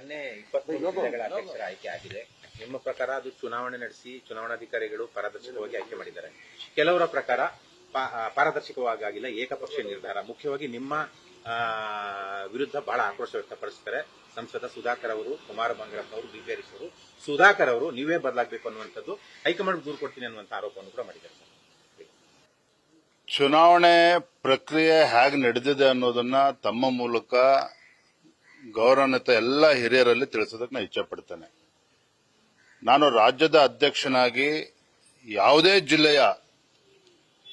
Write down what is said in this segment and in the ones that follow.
ನಿನ್ನೆ ಇಪ್ಪತ್ತೈದು ಜಿಲ್ಲೆಗಳ ಅಧ್ಯಕ್ಷರ ಆಯ್ಕೆ ಆಗಿದೆ. ನಿಮ್ಮ ಪ್ರಕಾರ ಅದು ಚುನಾವಣೆ ನಡೆಸಿ ಚುನಾವಣಾಧಿಕಾರಿಗಳು ಪಾರದರ್ಶಕವಾಗಿ ಆಯ್ಕೆ ಮಾಡಿದ್ದಾರೆ. ಕೆಲವರ ಪ್ರಕಾರ ಪಾರದರ್ಶಕವಾಗಿ ಆಗಿಲ್ಲ ಏಕಪಕ್ಷ ನಿರ್ಧಾರ. ಮುಖ್ಯವಾಗಿ ನಿಮ್ಮ ಆ, ವಿರುದ್ಧ ಬಹಳ ಆಕ್ರೋಶ ವ್ಯಕ್ತಪಡಿಸ್ತಾರೆ. ಸಂಸದ ಸುಧಾಕರ್ ಅವರು ಕುಮಾರ ಬಂಗಾರಪ್ಪ ಅವರು ಬಿ ಹರೀಶ್ ಅವರು. ಸುಧಾಕರ್ ಅವರು ನೀವೇ ಬದಲಾಗಬೇಕು ಅನ್ನುವಂಥದ್ದು ಹೈಕಮಾಂಡ್ ದೂರು ಕೊಡ್ತೀನಿ ಅನ್ನುವಂಥ ಆರೋಪವನ್ನು ಕೂಡ ಮಾಡಿದ್ದಾರೆ. ಸರ್. ಚುನಾವಣೆ ಪ್ರಕ್ರಿಯೆ ಹೇಗೆ ನಡೆದಿದೆ ಅನ್ನೋದನ್ನ ತಮ್ಮ ಮೂಲಕ ಗೌರವಾನ್ವಿತ ಎಲ್ಲ ಹಿರಿಯರಲ್ಲಿ ತಿಳಿಸೋದಕ್ಕೆ ನಾನು ಇಚ್ಛೆ ಪಡ್ತೇನೆ. ನಾನು ರಾಜ್ಯದ ಅಧ್ಯಕ್ಷನಾಗಿ ಯಾವುದೇ ಜಿಲ್ಲೆಯ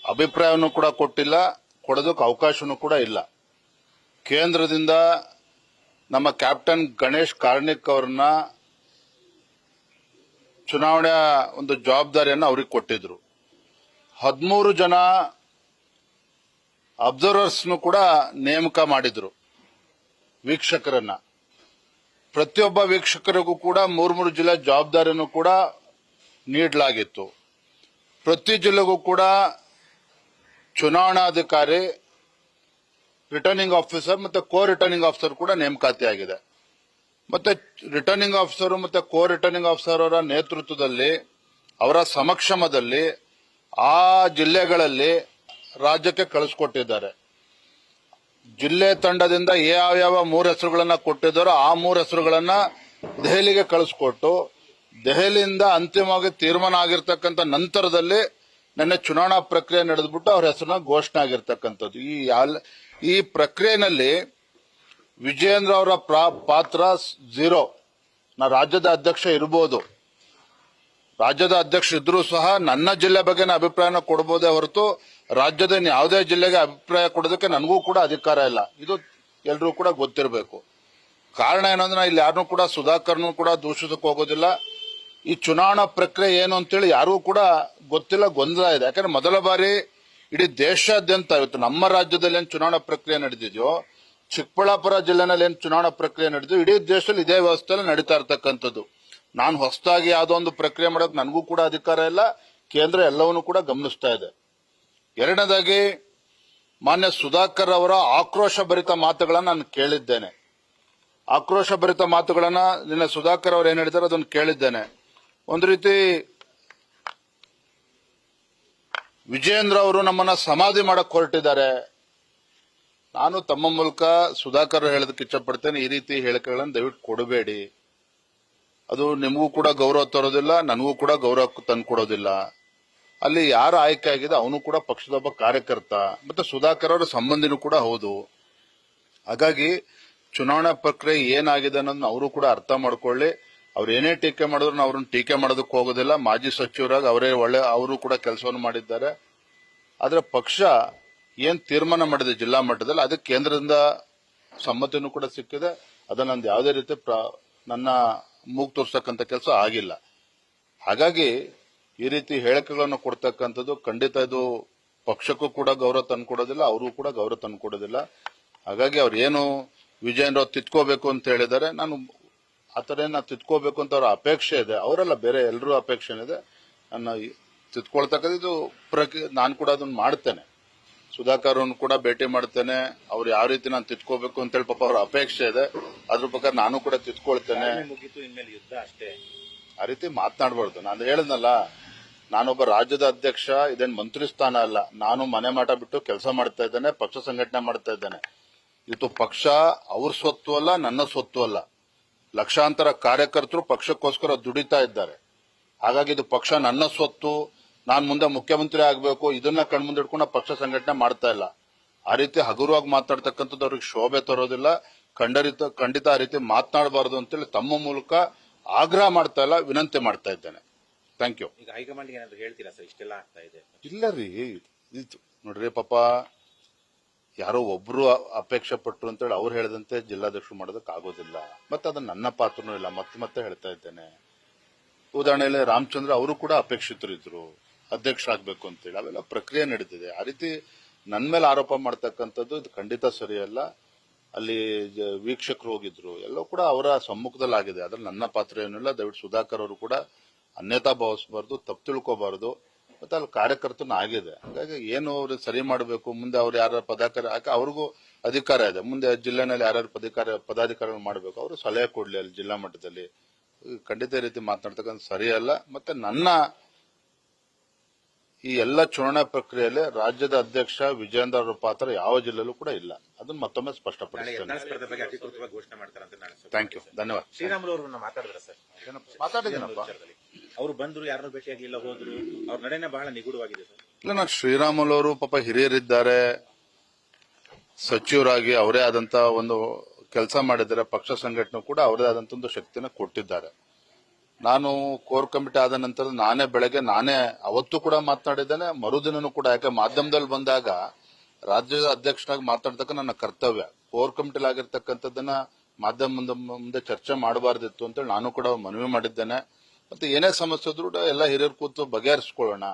ಅಭಿಪ್ರಾಯವನ್ನು ಕೂಡ ಕೊಟ್ಟಿಲ್ಲ, ಕೊಡೋದಕ್ಕೆ ಅವಕಾಶವೂ ಕೂಡ ಇಲ್ಲ. ಕೇಂದ್ರದಿಂದ ನಮ್ಮ ಕ್ಯಾಪ್ಟನ್ ಗಣೇಶ್ ಕಾರ್ಣಿಕ್ ಅವರನ್ನ ಚುನಾವಣೆಯ ಒಂದು ಜವಾಬ್ದಾರಿಯನ್ನು ಅವ್ರಿಗೆ ಕೊಟ್ಟಿದ್ರು. ಹದಿಮೂರು ಜನ ಅಬ್ಸರ್ವರ್ಸ್ನು ಕೂಡ ನೇಮಕ ಮಾಡಿದ್ರು. ವೀಕ್ಷಕರನ್ನ. ಪ್ರತಿಯೊಬ್ಬ ವೀಕ್ಷಕರಿಗೂ ಕೂಡ ಮೂರು ಮೂರು ಜಿಲ್ಲೆ ಜವಾಬ್ದಾರಿಯನ್ನು ಕೂಡ ನೀಡಲಾಗಿತ್ತು. ಪ್ರತಿ ಜಿಲ್ಲೆಗೂ ಕೂಡ ಚುನಾವಣಾಧಿಕಾರಿ ರಿಟರ್ನಿಂಗ್ ಆಫೀಸರ್ ಮತ್ತೆ ಕೋ ರಿಟರ್ನಿಂಗ್ ಆಫೀಸರ್ ಕೂಡ ನೇಮಕಾತಿ ಆಗಿದೆ ಮತ್ತೆ ರಿಟರ್ನಿಂಗ್ ಆಫೀಸರ್ ಮತ್ತೆ ಕೋ ರಿಟರ್ನಿಂಗ್ ಆಫೀಸರ್ ಅವರ ನೇತೃತ್ವದಲ್ಲಿ, ಅವರ ಸಮಕ್ಷಮದಲ್ಲಿ ಆ ಜಿಲ್ಲೆಗಳಲ್ಲಿ ರಾಜ್ಯಕ್ಕೆ ಕಳಿಸ್ಕೊಟ್ಟಿದ್ದಾರೆ. ಜಿಲ್ಲೆ ತಂಡದಿಂದ ಯಾವ್ಯಾವ ಮೂರು ಹೆಸರುಗಳನ್ನ ಕೊಟ್ಟಿದ್ದಾರೋ ಆ ಮೂರು ಹೆಸರುಗಳನ್ನ ದೆಹಲಿಗೆ ಕಳಿಸ್ಕೊಟ್ಟು, ದೆಹಲಿಯಿಂದ ಅಂತಿಮವಾಗಿ ತೀರ್ಮಾನ ಆಗಿರ್ತಕ್ಕಂಥ ನಂತರದಲ್ಲಿ ನಿನ್ನೆ ಚುನಾವಣಾ ಪ್ರಕ್ರಿಯೆ ನಡೆದ್ಬಿಟ್ಟು ಅವ್ರ ಹೆಸರನ್ನ ಘೋಷಣೆ ಆಗಿರ್ತಕ್ಕಂಥದ್ದು. ಈ ಈ ಪ್ರಕ್ರಿಯೆನಲ್ಲಿ ವಿಜಯೇಂದ್ರ ಅವರ ಪಾತ್ರ ಝೀರೋ. ನಾ ರಾಜ್ಯದ ಅಧ್ಯಕ್ಷ ಇರಬಹುದು ರಾಜ್ಯದ ಅಧ್ಯಕ್ಷ ಇದ್ರೂ ಸಹ ನನ್ನ ಜಿಲ್ಲೆ ಬಗ್ಗೆ ಅಭಿಪ್ರಾಯನ ಕೊಡಬಹುದೇ ಹೊರತು ರಾಜ್ಯದ ಯಾವುದೇ ಜಿಲ್ಲೆಗೆ ಅಭಿಪ್ರಾಯ ಕೊಡೋದಕ್ಕೆ ನನಗೂ ಕೂಡ ಅಧಿಕಾರ ಇಲ್ಲ. ಇದು ಎಲ್ರೂ ಕೂಡ ಗೊತ್ತಿರಬೇಕು. ಕಾರಣ ಏನಂದ್ರೆ ಇಲ್ಲಿ ಯಾರನ್ನು ಕೂಡ ಸುಧಾಕರ್ನು ಕೂಡ ದೂಷಿಸಕ್ಕೆ ಹೋಗೋದಿಲ್ಲ. ಈ ಚುನಾವಣಾ ಪ್ರಕ್ರಿಯೆ ಏನು ಅಂತೇಳಿ ಯಾರಿಗೂ ಕೂಡ ಗೊತ್ತಿಲ್ಲ, ಗೊಂದಲ ಇದೆ. ಯಾಕಂದ್ರೆ ಮೊದಲ ಬಾರಿ ಇಡೀ ದೇಶಾದ್ಯಂತ ಇವತ್ತು ನಮ್ಮ ರಾಜ್ಯದಲ್ಲಿ ಏನು ಚುನಾವಣಾ ಪ್ರಕ್ರಿಯೆ ನಡೆದಿದೆಯೋ ಚಿಕ್ಕಬಳ್ಳಾಪುರ ಜಿಲ್ಲೆನಲ್ಲಿ ಏನು ಚುನಾವಣಾ ಪ್ರಕ್ರಿಯೆ ನಡೆದು ಇಡೀ ದೇಶದಲ್ಲಿ ಇದೇ ವ್ಯವಸ್ಥೆಯಲ್ಲಿ ನಡೀತಾ ಇರ್ತಕ್ಕಂಥದ್ದು. ನಾನು ಹೊಸದಾಗಿ ಯಾವುದೋ ಒಂದು ಪ್ರಕ್ರಿಯೆ ಮಾಡೋದು ನನಗೂ ಕೂಡ ಅಧಿಕಾರ ಇಲ್ಲ. ಕೇಂದ್ರ ಎಲ್ಲವನ್ನೂ ಕೂಡ ಗಮನಿಸ್ತಾ ಇದೆ. ಎರಡನೇದಾಗಿ, ಮಾನ್ಯ ಸುಧಾಕರ್ ಅವರ ಆಕ್ರೋಶ ಭರಿತ ಮಾತುಗಳನ್ನು ನಾನು ಕೇಳಿದ್ದೇನೆ. ಆಕ್ರೋಶ ಭರಿತ ಮಾತುಗಳನ್ನ ನಿನ್ನೆ ಸುಧಾಕರ್ ಅವರು ಏನು ಹೇಳಿದ್ದಾರೆ ಅದನ್ನು ಕೇಳಿದ್ದೇನೆ. ಒಂದು ರೀತಿ, ವಿಜಯೇಂದ್ರ ಅವರು ನಮ್ಮನ್ನ ಸಮಾಧಿ ಮಾಡಕ್ ಹೊರಟಿದ್ದಾರೆ. ನಾನು ತಮ್ಮ ಮೂಲಕ ಸುಧಾಕರ್ ಹೇಳೋದಕ್ಕೆ ಇಚ್ಛಪಡ್ತೇನೆ ಈ ರೀತಿ ಹೇಳಿಕೆಗಳನ್ನು ದಯವಿಟ್ಟು ಕೊಡಬೇಡಿ. ಅದು ನಿಮಗೂ ಕೂಡ ಗೌರವ ತರೋದಿಲ್ಲ, ನನಗೂ ಕೂಡ ಗೌರವ ತಂದ್ಕೊಡೋದಿಲ್ಲ ಅಲ್ಲಿ ಯಾರು ಆಯ್ಕೆ ಆಗಿದೆ ಅವನು ಕೂಡ ಪಕ್ಷದ ಒಬ್ಬ ಕಾರ್ಯಕರ್ತ, ಮತ್ತೆ ಸುಧಾಕರ್ ಅವರ ಸಂಬಂಧಿನೂ ಕೂಡ ಹೌದು. ಹಾಗಾಗಿ ಚುನಾವಣಾ ಪ್ರಕ್ರಿಯೆ ಏನಾಗಿದೆ ಅನ್ನೋದನ್ನ ಅವರು ಕೂಡ ಅರ್ಥ ಮಾಡ್ಕೊಳ್ಳಿ. ಅವ್ರು ಏನೇ ಟೀಕೆ ಮಾಡಿದ್ರು ಅವ್ರನ್ನ ಟೀಕೆ ಮಾಡೋದಕ್ಕೆ ಹೋಗೋದಿಲ್ಲ. ಮಾಜಿ ಸಚಿವರಾಗಿ ಅವರೇ ಒಳ್ಳೆ, ಅವರು ಕೂಡ ಕೆಲಸವನ್ನು ಮಾಡಿದ್ದಾರೆ. ಆದ್ರೆ ಪಕ್ಷ ಏನ್ ತೀರ್ಮಾನ ಮಾಡಿದೆ ಜಿಲ್ಲಾ ಮಟ್ಟದಲ್ಲಿ ಅದಕ್ಕೆ ಕೇಂದ್ರದಿಂದ ಸಮ್ಮತಿನೂ ಕೂಡ ಸಿಕ್ಕಿದೆ. ಅದನ್ನ ಯಾವುದೇ ರೀತಿ ನನ್ನ ಮೂಗ್ ತೋರ್ಸಕ್ಕಂತ ಕೆಲಸ ಆಗಿಲ್ಲ. ಹಾಗಾಗಿ ಈ ರೀತಿ ಹೇಳಿಕೆಗಳನ್ನು ಕೊಡ್ತಕ್ಕಂಥದ್ದು ಖಂಡಿತ ಇದು ಪಕ್ಷಕ್ಕೂ ಕೂಡ ಗೌರವ ತಂದ್ಕೊಡೋದಿಲ್ಲ ಅವರು ಕೂಡ ಗೌರವ ತಂದ್ಕೊಡೋದಿಲ್ಲ. ಹಾಗಾಗಿ ಅವ್ರು ಏನು ವಿಜಯೇಂದ್ರ ಅವ್ರು ತಿತ್ಕೋಬೇಕು ಅಂತ ಹೇಳಿದ್ದಾರೆ. ನಾನು ಆತರ ಏನ ತಿತ್ಕೋಬೇಕು ಅಂತ ಅವ್ರ ಅಪೇಕ್ಷೆ ಇದೆ. ಅವರೆಲ್ಲ, ಬೇರೆ ಎಲ್ಲರೂ ಅಪೇಕ್ಷೆ ಇದೆ. ನನ್ನ ಈ ತಿತ್ಕೊಳ್ತಕ್ಕಂಥ ಪ್ರಕ್ರಿಯೆ ನಾನು ಕೂಡ ಅದನ್ನ ಮಾಡ್ತೇನೆ. ಸುಧಾಕರ್ ಅವ್ರನ್ನ ಕೂಡ ಭೇಟಿ ಮಾಡ್ತೇನೆ. ಅವ್ರು ಯಾವ ರೀತಿ ನಾನು ತಿತ್ಕೋಬೇಕು ಅಂತ ಹೇಳಿ ಪಾಪ ಅವ್ರ ಅಪೇಕ್ಷೆ ಇದೆ. ಅದ್ರ ಪ್ರಕಾರ ನಾನು ಕೂಡ ತಿತ್ಕೊಳ್ತೇನೆ ಆ ರೀತಿ ಮಾತನಾಡಬಾರ್ದು. ನಾನು ಹೇಳದ್ನಲ್ಲ ನಾನೊಬ್ಬ ರಾಜ್ಯದ ಅಧ್ಯಕ್ಷ ಇದೇನ್ ಮಂತ್ರಿ ಸ್ಥಾನ ಅಲ್ಲ. ನಾನು ಮನೆ ಮಾಟ ಬಿಟ್ಟು ಕೆಲಸ ಮಾಡ್ತಾ ಇದ್ದೇನೆ ಪಕ್ಷ ಸಂಘಟನೆ ಮಾಡ್ತಾ ಇದ್ದೇನೆ. ಇದು ಪಕ್ಷ ಅವ್ರ ಸ್ವತ್ತು ಅಲ್ಲ ನನ್ನ ಸ್ವತ್ತು ಅಲ್ಲ. ಲಕ್ಷಾಂತರ ಕಾರ್ಯಕರ್ತರು ಪಕ್ಷಕ್ಕೋಸ್ಕರ ದುಡಿತಾ ಇದ್ದಾರೆ. ಹಾಗಾಗಿ ಇದು ಪಕ್ಷ ನನ್ನ ಸ್ವತ್ತು. ನಾನು ಮುಂದೆ ಮುಖ್ಯಮಂತ್ರಿ ಆಗಬೇಕು ಇದನ್ನ ಕಣ್ಮುಂದೆ ಇಟ್ಕೊಂಡು ನಾವು ಪಕ್ಷ ಸಂಘಟನೆ ಮಾಡ್ತಾ ಇಲ್ಲ. ಆ ರೀತಿ ಹಗುರವಾಗಿ ಮಾತಾಡ್ತಕ್ಕಂಥದ್ದು ಅವ್ರಿಗೆ ಶೋಭೆ ತರೋದಿಲ್ಲ. ಖಂಡರಿತ ಖಂಡಿತ ಆ ರೀತಿ ಮಾತನಾಡಬಾರದು ಅಂತೇಳಿ ತಮ್ಮ ಮೂಲಕ ಆಗ್ರಹ ಮಾಡ್ತಾ ಇಲ್ಲ ವಿನಂತಿ ಮಾಡ್ತಾ ಇದ್ದೇನೆ. ಥ್ಯಾಂಕ್ ಯು ಈಗ ಹೈಕಮಾಂಡ್ ಏನಾದ್ರು ಹೇಳ್ತೀರಾ ಸರ್? ಇಷ್ಟೆಲ್ಲ ಆಗ್ತಾ ಇದೆ ಇಲ್ಲ ರೀ. ಇದು ನೋಡ್ರಿ ಪಾಪ ಯಾರೋ ಒಬ್ರು ಅಪೇಕ್ಷೆ ಪಟ್ಟರು ಅಂತೇಳಿ ಅವ್ರು ಹೇಳಿದಂತೆ ಜಿಲ್ಲಾಧ್ಯಕ್ಷರು ಮಾಡೋದಕ್ಕೆ ಆಗೋದಿಲ್ಲ. ಮತ್ತೆ ಅದನ್ನ ನನ್ನ ಪಾತ್ರನೂ ಇಲ್ಲ ಮತ್ತೆ ಮತ್ತೆ ಹೇಳ್ತಾ ಇದ್ದೇನೆ. ಉದಾಹರಣೆಯಲ್ಲಿ ರಾಮಚಂದ್ರ ಅವರು ಕೂಡ ಅಪೇಕ್ಷಿತರು ಇದ್ರು ಅಧ್ಯಕ್ಷ ಆಗ್ಬೇಕು ಅಂತೇಳಿ ಅವೆಲ್ಲ ಪ್ರಕ್ರಿಯೆ ನಡೀತಿದೆ. ಆ ರೀತಿ ನನ್ನ ಮೇಲೆ ಆರೋಪ ಮಾಡ್ತಕ್ಕಂಥದ್ದು ಇದು ಖಂಡಿತ ಸರಿಯಲ್ಲ. ಅಲ್ಲಿ ವೀಕ್ಷಕರು ಹೋಗಿದ್ರು. ಎಲ್ಲೋ ಕೂಡ ಅವರ ಸಮ್ಮುಖದಲ್ಲಿ ಆಗಿದೆ. ಅದ್ರಲ್ಲಿ ನನ್ನ ಪಾತ್ರ ಏನಿಲ್ಲ ದಯವಿಟ್ಟು ಸುಧಾಕರ್ ಅವರು ಕೂಡ ಅನ್ಯತಾ ಭಾವಿಸಬಾರ್ದು, ತಪ್ಪು ತಿಳ್ಕೋಬಾರ್ದು. ಮತ್ತೆ ಅಲ್ಲಿ ಕಾರ್ಯಕರ್ತನ ಆಗಿದೆ. ಹಾಗಾಗಿ ಏನು ಅವ್ರಿಗೆ ಸರಿ ಮಾಡಬೇಕು, ಮುಂದೆ ಅವ್ರು ಯಾರ ಪದಾಧಿಕಾರಿ ಹಾಕಿ ಅವ್ರಿಗೂ ಅಧಿಕಾರ ಇದೆ. ಮುಂದೆ ಜಿಲ್ಲೆನಲ್ಲಿ ಯಾರ್ಯಾರು ಪದಾಧಿಕಾರ, ಪದಾಧಿಕಾರಿಗಳು ಮಾಡಬೇಕು. ಅವರು ಸಲಹೆ ಕೊಡ್ಲಿ ಅಲ್ಲಿ ಜಿಲ್ಲಾ ಮಟ್ಟದಲ್ಲಿ. ಖಂಡಿತ ರೀತಿ ಮಾತನಾಡ್ತಕ್ಕಂಥ ಸರಿಯಲ್ಲ. ಮತ್ತೆ ನನ್ನ ಈ ಎಲ್ಲ ಚುನಾವಣಾ ಪ್ರಕ್ರಿಯೆಯಲ್ಲಿ ರಾಜ್ಯದ ಅಧ್ಯಕ್ಷ ವಿಜೇಂದ್ರ ಅವರ ಪಾತ್ರ ಯಾವ ಜಿಲ್ಲೆಯಲ್ಲೂ ಕೂಡ ಇಲ್ಲ. ಅದನ್ನ ಮತ್ತೊಮ್ಮೆ ಸ್ಪಷ್ಟಪಡಿಸುತ್ತೇನೆ ಸ್ಪಷ್ಟಪಡಿಸ್ತೇನೆ ಥ್ಯಾಂಕ್ ಯು ಧನ್ಯವಾದ. ಶ್ರೀರಾಮುಲು ಅವ್ರನ್ನ ಮಾತಾಡಿದ್ರ ಸರ್. ಮಾತಾಡಿದ್ದೀನಪ್ಪ? ಅವರು ಬಂದ್ರು ಯಾರನ್ನೂ ಭೇಟಿಯಾಗಿಲ್ಲ ಹೋದ್ರು. ಅವ್ರ ನಡೆನೆ ಬಹಳ ನಿಗೂಢವಾಗಿದೆ ಸರ್. ಇಲ್ಲ ನಾನು ಶ್ರೀರಾಮುಲು ಅವರು ಪಾಪ ಹಿರಿಯರಿದ್ದಾರೆ. ಸಚಿವರಾಗಿ ಅವರೇ ಆದಂತ ಒಂದು ಕೆಲಸ ಮಾಡಿದ್ದಾರೆ. ಪಕ್ಷ ಸಂಘಟನೆ ಕೂಡ ಅವರೇ ಆದಂತ ಒಂದು ಶಕ್ತಿನ ಕೊಟ್ಟಿದ್ದಾರೆ. ನಾನು ಕೋರ್ ಕಮಿಟಿ ಆದ ನಂತರ ನಾನೇ ಬೆಳಗ್ಗೆ ನಾನೇ ಅವತ್ತು ಕೂಡ ಮಾತನಾಡಿದ್ದೇನೆ, ಮರುದಿನನೂ ಕೂಡ. ಯಾಕೆ ಮಾಧ್ಯಮದಲ್ಲಿ ಬಂದಾಗ ರಾಜ್ಯದ ಅಧ್ಯಕ್ಷನಾಗಿ ಮಾತಾಡ್ತಕ್ಕ ನನ್ನ ಕರ್ತವ್ಯ. ಕೋರ್ ಕಮಿಟಿಲಿ ಆಗಿರ್ತಕ್ಕಂಥದ್ದನ್ನ ಮಾಧ್ಯಮ ಮುಂದೆ ಚರ್ಚೆ ಮಾಡಬಾರ್ದಿತ್ತು ಅಂತೇಳಿ ನಾನು ಕೂಡ ಮನವಿ ಮಾಡಿದ್ದೇನೆ. ಮತ್ತೆ ಏನೇ ಸಮಸ್ಯೆ ಇದ್ರೂ ಎಲ್ಲ ಹಿರಿಯರು ಕೂತು ಬಗೆಹರಿಸ್ಕೊಳ್ಳೋಣ.